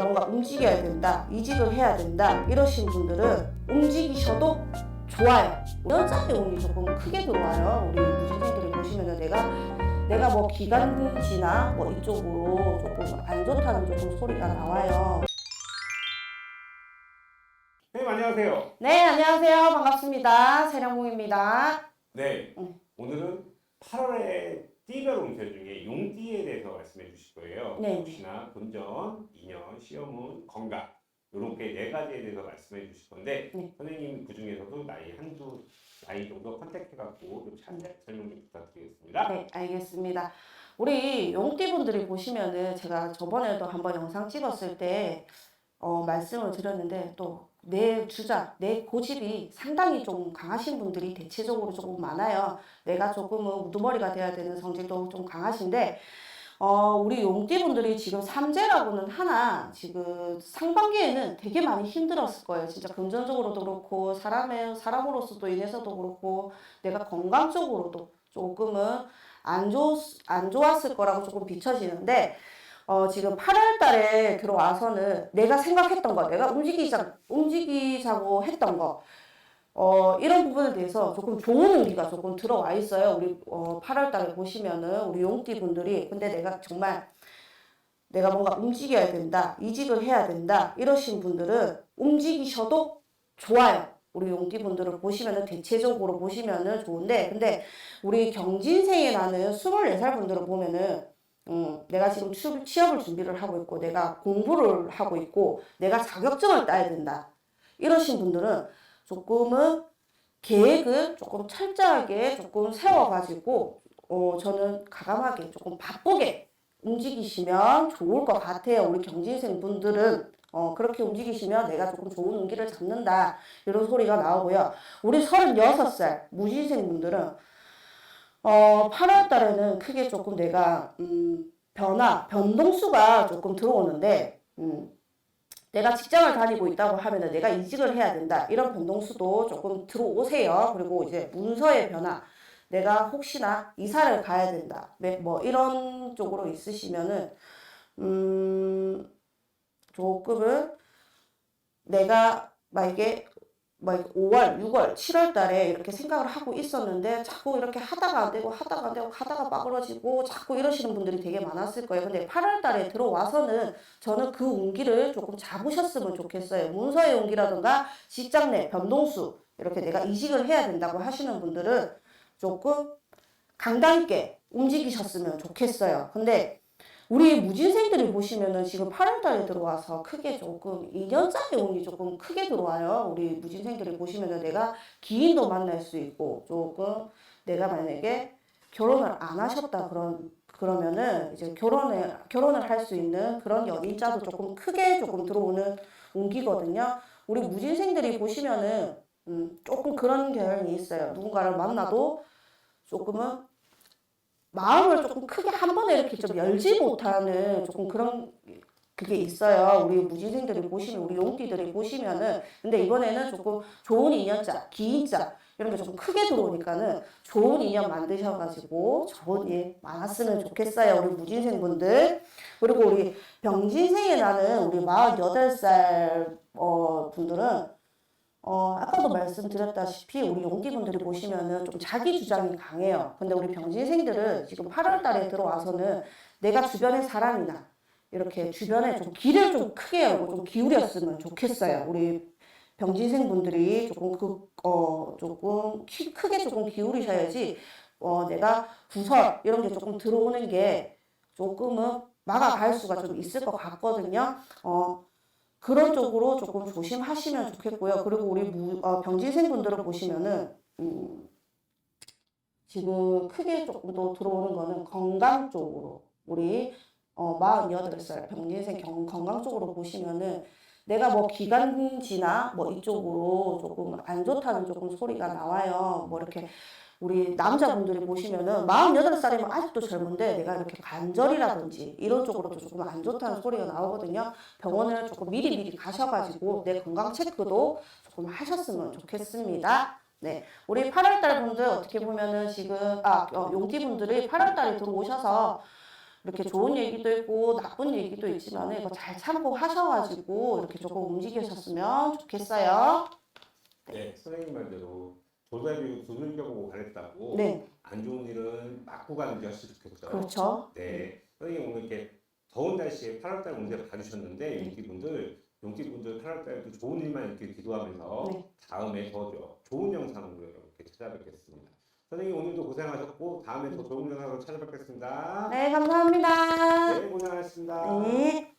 뭔가 움직여야 된다, 이직을 해야 된다 이러신 분들은 움직이셔도 좋아요. 여자의 운이 조금 크게 들어와요. 우리 무진생들을 보시면은 내가 내가 뭐 기간지나 뭐 이쪽으로 조금 안 좋다는 조금 소리가 나와요. 선생님 안녕하세요. 네, 안녕하세요. 반갑습니다. 세령공입니다. 네, 응. 오늘은 8월의 띠별 운세 중에 용띠에 대해서 말씀해 주실 거예요. 네. 혹시나 본전, 인연, 시험운, 건강 이렇게 네 가지에 대해서 말씀해 주실 건데 네. 선생님 그 중에서도 나이 한두 나이 정도 컨택해 갖고 좀 자세히 설명 좀 부탁드리겠습니다. 네, 알겠습니다. 우리 용띠분들이 보시면은 제가 저번에도 한번 영상 찍었을 때 어, 말씀을 드렸는데 또 내 주장, 내 고집이 상당히 좀 강하신 분들이 대체적으로 조금 많아요. 내가 조금은 우두머리가 돼야 되는 성질도 좀 강하신데 어, 우리 용띠분들이 지금 삼재라고는 하나 지금 상반기에는 되게 많이 힘들었을 거예요. 진짜 금전적으로도 그렇고 사람의 사람으로서도 인해서도 그렇고 내가 건강적으로도 조금은 안, 좋, 안 좋았을 거라고 조금 비춰지는데 어, 지금 8월 달에 들어와서는 내가 생각했던 거, 내가 움직이자, 움직이자고 했던 거, 어, 이런 부분에 대해서 조금 좋은 의미가 조금 들어와 있어요. 우리 어, 8월 달에 보시면은 우리 용띠 분들이 근데 내가 정말 내가 뭔가 움직여야 된다, 이직을 해야 된다 이러신 분들은 움직이셔도 좋아요. 우리 용띠 분들을 보시면은 대체적으로 보시면은 좋은데 근데 우리 경진생에 나는 24살 분들을 보면은 음, 내가 지금 취- 취업을 준비를 하고 있고 내가 공부를 하고 있고 내가 자격증을 따야 된다 이러신 분들은 조금은 계획을 조금 철저하게 조금 세워가지고 어, 저는 가감하게 조금 바쁘게 움직이시면 좋을 것 같아요. 우리 경진생 분들은 어, 그렇게 움직이시면 내가 조금 좋은 운기를 잡는다 이런 소리가 나오고요. 우리 36살 무진생 분들은 어, 8월 달에는 크게 조금 내가 음, 변화, 변동수가 조금 들어오는데 음, 내가 직장을 다니고 있다고 하면은 내가 이직을 해야 된다. 이런 변동수도 조금 들어오세요. 그리고 이제 문서의 변화. 내가 혹시나 이사를 가야 된다. 네, 뭐 이런 쪽으로 있으시면은 음, 조금은 내가 만약에 막 5월, 6월, 7월 달에 이렇게 생각을 하고 있었는데 자꾸 이렇게 하다가 안 되고 하다가 안 되고 하다가 빠그러지고 자꾸 이러시는 분들이 되게 많았을 거예요. 근데 8월 달에 들어와서는 저는 그 운기를 조금 잡으셨으면 좋겠어요. 문서의 운기라든가 직장 내 변동수 이렇게 내가 이직을 해야 된다고 하시는 분들은 조금 강단 있게 움직이셨으면 좋겠어요. 근데 우리 무진생들이 보시면은 지금 8월 달에 들어와서 크게 조금 2년짜리 운이 조금 크게 들어와요. 우리 무진생들이 보시면은 내가 기인도 만날 수 있고 조금 내가 만약에 결혼을 안 하셨다 그런 그러면은 이제 결혼을 결혼을 할 수 있는 그런 연인자도 조금 크게 조금 들어오는 운기거든요. 우리 무진생들이 보시면은 음, 조금 그런 경향이 있어요. 누군가를 만나도 조금은 마음을 조금 크게 한 번에 이렇게 좀 열지 못하는 조금 그런 그게 있어요. 우리 무진생들이 보시면, 우리 용띠들이 보시면은. 근데 이번에는 조금 좋은 인연자, 기인자, 이런 게 조금 크게 들어오니까는 좋은 인연 만드셔가지고 좋은 일 많았으면 좋겠어요. 우리 무진생분들. 그리고 우리 병진생에 나는 우리 48살 어, 분들은 어, 아까도 말씀드렸다시피 우리 용기분들이 보시면은 좀 자기 주장이 강해요. 근데 우리 병진생들은 지금 8월 달에 들어와서는 내가 주변의 사람이나 이렇게 주변에 좀 귀를 좀 크게 열고 좀 기울였으면 좋겠어요. 우리 병진생 분들이 조금 그, 어, 조금 키 크게 조금 기울이셔야지, 어, 내가 구설, 이런 게 조금 들어오는 게 조금은 막아갈 수가 좀 있을 것 같거든요. 어, 그런 쪽으로 조금 조심하시면 좋겠고요. 그리고 우리 무, 어, 병진생 분들을 보시면은, 음, 지금 크게 조금 더 들어오는 거는 건강 쪽으로. 우리, 어, 48살 병진생 경, 건강 쪽으로 보시면은, 내가 뭐 기관지나 뭐 이쪽으로 조금 안 좋다는 조금 소리가 나와요. 뭐 이렇게 우리 남자분들이 보시면은 48살이면 아직도 젊은데 내가 이렇게 관절이라든지 이런 쪽으로도 조금 안 좋다는 소리가 나오거든요. 병원을 조금 미리미리 가셔가지고 내 건강 체크도 조금 하셨으면 좋겠습니다. 네, 우리 8월달 분들 어떻게 보면은 지금 아 어, 용띠 분들이 8월달에 들어오셔서 이렇게 좋은 얘기도 있고 나쁜 얘기도 있지만 이거 잘 참고 하셔가지고 이렇게 조금 움직이셨으면 좋겠어요. 네, 선생님 말대로 조사비 두들겨 보고 가랬다고 네, 안 좋은 일은 막고 가는 게 훨씬 좋겠어요. 그렇죠. 네, 선생님 오늘 이렇게 더운 날씨에 8월달 문제 봐주셨는데 네. 용띠분들 용띠분들 8월달에도 좋은 일만 이렇게 기도하면서 네. 다음에 더 조- 좋은 영상으로 이렇게 찾아뵙겠습니다. 선생님 오늘도 고생하셨고 다음에 더 좋은 영상으로 찾아뵙겠습니다. 네, 감사합니다. 네, 고생하셨습니다. 네.